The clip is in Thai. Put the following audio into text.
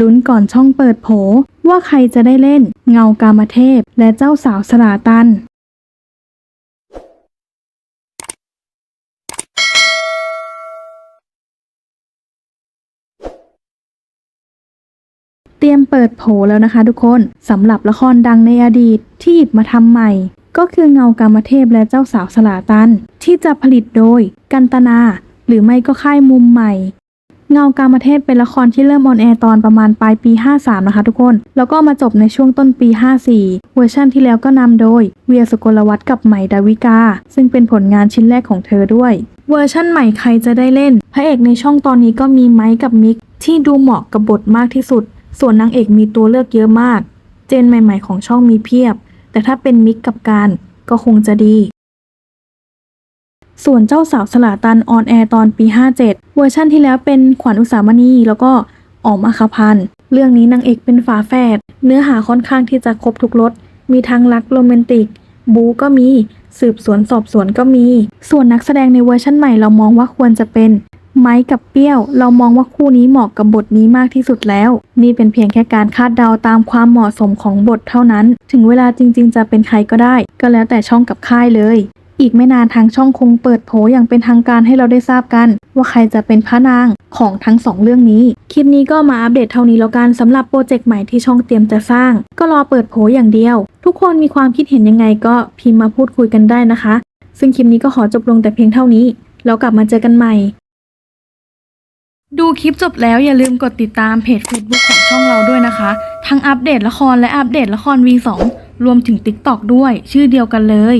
ลุ้นก่อนช่องเปิดโผว่าใครจะได้เล่นเงากามเทพและเจ้าสาวสลาตัน เตรียมเปิดโผแล้วนะคะทุกคนสำหรับละครดังในอดีตที่หยิบมาทำใหม่ ก็คือเงากามเทพและเจ้าสาวสลาตัน ที่จะผลิตโดยกันตนา หรือไม่ก็ค่ายมุมใหม่ เงากามเทพเป็นละครที่เริ่มออนแอร์ตอนประมาณปลายปี 53 นะคะทุกคน แล้วก็มาจบในช่วงต้นปี 54 เวอร์ชันที่แล้วก็นำโดย เวียสุกลวัฒน์กับใหม่ดาวิกา ซึ่งเป็นผลงานชิ้นแรกของเธอด้วย เวอร์ชั่นใหม่ใครจะได้เล่น พระเอกในช่องตอนนี้ก็มีไมค์กับมิกที่ดูเหมาะกับบทมากที่สุด ส่วนนางเอกมีตัวเลือกเยอะมาก เจนใหม่ ๆ ของช่องมีเพียบ แต่ถ้าเป็นมิกกับการก็คงจะดี ส่วนเจ้าสาวสลาตันออนแอร์ตอนปี 57 เวอร์ชั่นที่แล้วเป็นขวัญอุสามณีแล้วก็ออมอัคพันธ์เรื่องนี้นางเอกเป็นฝาแฝดเนื้อหาค่อนข้างที่จะครบทุกรสมีทั้งรักโรแมนติก บูก็มี สืบสวนสอบสวนก็มี ส่วนนักแสดงในเวอร์ชั่นใหม่เรามองว่าควรจะเป็นไม้กับเปี้ยว เรามองว่าคู่นี้เหมาะกับบทนี้มากที่สุดแล้ว นี่เป็นเพียงแค่การคาดเดาตามความเหมาะสมของบทเท่านั้น ถึงเวลาจริง ๆ จะเป็นใครก็ได้ ก็แล้วแต่ช่องกับค่ายเลย อีกไม่นานทางช่องคงเปิดโผอย่างเป็นทางการให้เราได้ทราบกัน ว่าใครจะเป็นพระนางของทั้งสองเรื่องนี้ คลิปนี้ก็มาอัปเดตเท่านี้แล้วกันสำหรับโปรเจกต์ใหม่ที่ช่องเตรียมจะสร้าง ก็รอเปิดโผอย่างเดียว ทุกคนมีความคิดเห็นยังไงก็พิมพ์มาพูดคุยกันได้นะคะ ซึ่งคลิปนี้ก็ขอจบลงแต่เพียงเท่านี้ แล้วกลับมาเจอกันใหม่ ดูคลิปจบแล้วอย่าลืมกดติดตามเพจ Facebook ของช่องเราด้วยนะคะ ทั้งอัปเดตละครและอัปเดตละคร V2 รวมถึง TikTok ด้วย ชื่อเดียวกันเลย